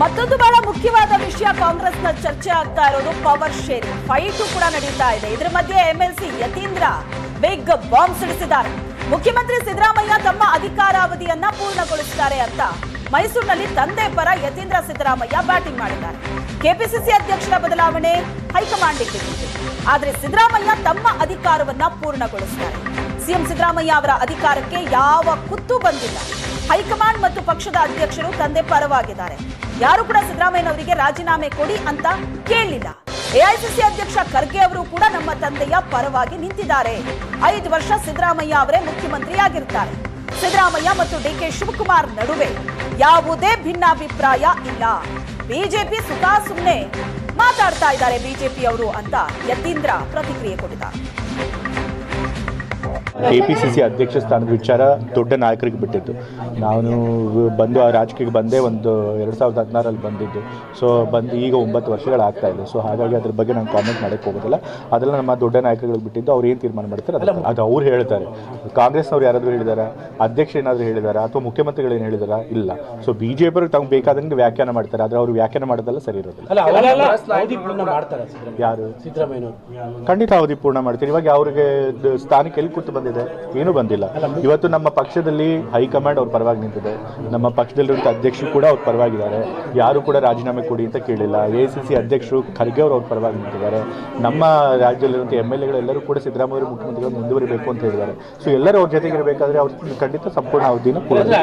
ಮತ್ತೊಂದು ಬಹಳ ಮುಖ್ಯವಾದ ವಿಷಯ ಕಾಂಗ್ರೆಸ್ನ ಚರ್ಚೆ ಆಗ್ತಾ ಇರೋದು ಪವರ್ ಶೇರಿಂಗ್. ಫೈಟು ಕೂಡ ನಡೀತಾ ಇದೆ. ಇದರ ಮಧ್ಯೆ ಎಂಎಲ್ಸಿ ಯತೀಂದ್ರ ಬಿಗ್ ಬಾಂಬ್ ಸಿಡಿಸಿದ್ದಾರೆ. ಮುಖ್ಯಮಂತ್ರಿ ಸಿದ್ದರಾಮಯ್ಯ ತಮ್ಮ ಅಧಿಕಾರಾವಧಿಯನ್ನ ಪೂರ್ಣಗೊಳಿಸಿದ್ದಾರೆ ಅಂತ ಮೈಸೂರಿನಲ್ಲಿ ತಂದೆ ಪರ ಯತೀಂದ್ರ ಸಿದ್ದರಾಮಯ್ಯ ಬ್ಯಾಟಿಂಗ್ ಮಾಡಿದ್ದಾರೆ. ಕೆಪಿಸಿಸಿ ಅಧ್ಯಕ್ಷರ ಬದಲಾವಣೆ ಹೈಕಮಾಂಡಿಗೆ ಬಿಟ್ಟಿದೆ ಆದರೆ ಸಿದ್ದರಾಮಯ್ಯ ತಮ್ಮ ಅಧಿಕಾರವನ್ನ ಪೂರ್ಣಗೊಳಿಸಿದ್ದಾರೆ ಸಿಎಂ ಸಿದ್ದರಾಮಯ್ಯ ಅವರ ಅಧಿಕಾರಕ್ಕೆ ಯಾವ ಕುತ್ತು ಬಂದಿಲ್ಲ. ಹೈಕಮಾಂಡ್ ಮತ್ತು ಪಕ್ಷದ ಅಧ್ಯಕ್ಷರು ತಂದೆ ಪರವಾಗಿದ್ದಾರೆ. ಯಾರು ಕೂಡ ಸಿದ್ದರಾಮಯ್ಯನವರಿಗೆ ರಾಜೀನಾಮೆ ಕೊಡಿ ಅಂತ ಕೇಳಲಿಲ್ಲ ಎಐಸಿಸಿ ಅಧ್ಯಕ್ಷ ಖರ್ಗೆ ಅವರು ಕೂಡ ನಮ್ಮ ತಂದೆಯ ಪರವಾಗಿ ನಿಂತಿದ್ದಾರೆ. ಐದು ವರ್ಷ ಸಿದ್ದರಾಮಯ್ಯ ಅವರೇ ಮುಖ್ಯಮಂತ್ರಿಯಾಗಿರ್ತಾರೆ. ಸಿದ್ದರಾಮಯ್ಯ ಮತ್ತು ಡಿಕೆ ಶಿವಕುಮಾರ್ ನಡುವೆ ಯಾವುದೇ ಭಿನ್ನಾಭಿಪ್ರಾಯ ಇಲ್ಲ. ಬಿಜೆಪಿ ಸುಖ ಸುಮ್ಮನೆ ಮಾತಾಡ್ತಾ ಇದ್ದಾರೆ ಬಿಜೆಪಿ ಅವರು ಅಂತ ಯತೀಂದ್ರ ಪ್ರತಿಕ್ರಿಯೆ ಕೊಟ್ಟಿದ್ದಾರೆ. ಕೆಪಿಸಿಸಿ ಅಧ್ಯಕ್ಷ ಸ್ಥಾನದ ವಿಚಾರ ದೊಡ್ಡ ನಾಯಕರಿಗೆ ಬಿಟ್ಟಿದ್ದು. ನಾನು ಬಂದು ಆ ರಾಜಕೀಯಕ್ಕೆ ಬಂದೇ ಒಂದು ಎರಡು ಸಾವಿರದ ಹದಿನಾರಲ್ಲಿ ಬಂದಿದ್ದು. ಸೊ ಬಂದು ಈಗ ಒಂಬತ್ತು ವರ್ಷಗಳಾಗ್ತಾ ಇದೆ. ಸೊ ಹಾಗಾಗಿ ಅದ್ರ ಬಗ್ಗೆ ನಾನು ಕಾಮೆಂಟ್ ಮಾಡೋಕ್ಕೆ ಹೋಗೋದಿಲ್ಲ. ಅದೆಲ್ಲ ನಮ್ಮ ದೊಡ್ಡ ನಾಯಕರಿಗೆ ಬಿಟ್ಟಿದ್ದು. ಅವ್ರು ಏನು ತೀರ್ಮಾನ ಮಾಡ್ತಾರೆ ಅದು ಅದು ಅವ್ರು ಹೇಳ್ತಾರೆ. ಕಾಂಗ್ರೆಸ್ನವ್ರು ಯಾರಾದರೂ ಹೇಳಿದಾರ? ಅಧ್ಯಕ್ಷ ಏನಾದರೂ ಹೇಳಿದಾರ? ಅಥವಾ ಮುಖ್ಯಮಂತ್ರಿಗಳು ಏನು ಹೇಳಿದಾರಾ? ಇಲ್ಲ. ಸೊ ಬಿ ಜೆ ಪಿ ತಮ್ಗೆ ಬೇಕಾದಂಗೆ ವ್ಯಾಖ್ಯಾನ ಮಾಡ್ತಾರೆ. ಆದರೆ ಅವರು ವ್ಯಾಖ್ಯಾನ ಮಾಡೋದೆಲ್ಲ ಸರಿ ಇರೋದಿಲ್ಲ. ಮಾಡ್ತಾರೆ ಯಾರು? ಖಂಡಿತ ಅವಧಿ ಪೂರ್ಣ ಮಾಡ್ತೀನಿ. ಇವಾಗ ಅವ್ರಿಗೆ ಸ್ಥಾನಕ್ಕೆ ಎಲ್ಲಿ ಕೂತು ಬಂದಿದೆ, ಏನೂ ಬಂದಿಲ್ಲ. ಇವತ್ತು ನಮ್ಮ ಪಕ್ಷದಲ್ಲಿ ಹೈಕಮಾಂಡ್ ಅವ್ರ ಪರವಾಗಿ ನಿಂತಿದೆ. ನಮ್ಮ ಪಕ್ಷದಲ್ಲಿರುವಂಥ ಅಧ್ಯಕ್ಷರು ಕೂಡ ಅವ್ರ ಪರವಾಗಿದ್ದಾರೆ. ಯಾರು ಕೂಡ ರಾಜೀನಾಮೆ ಕೊಡಿ ಅಂತ ಕೇಳಿಲ್ಲ. ಎ ಸಿ ಸಿ ಅಧ್ಯಕ್ಷರು ಖರ್ಗೆ ಅವರು ಅವ್ರ ಪರವಾಗಿ ನಿಂತಿದ್ದಾರೆ. ನಮ್ಮ ರಾಜ್ಯದಲ್ಲಿರುವಂಥ ಎಂ ಎಲ್ ಎಗಳೆಲ್ಲರೂ ಕೂಡ ಸಿದ್ದರಾಮಯ್ಯ ಮುಖ್ಯಮಂತ್ರಿಗಳು ಮುಂದುವರಿಬೇಕು ಅಂತ ಹೇಳಿದ್ದಾರೆ. ಸೊ ಎಲ್ಲರೂ ಅವ್ರ ಜೊತೆಗೆ ಇರಬೇಕಾದ್ರೆ ಅವ್ರು ಖಂಡಿತ ಸಂಪೂರ್ಣ ಅವಧಿನ ಪೂರ್ಣ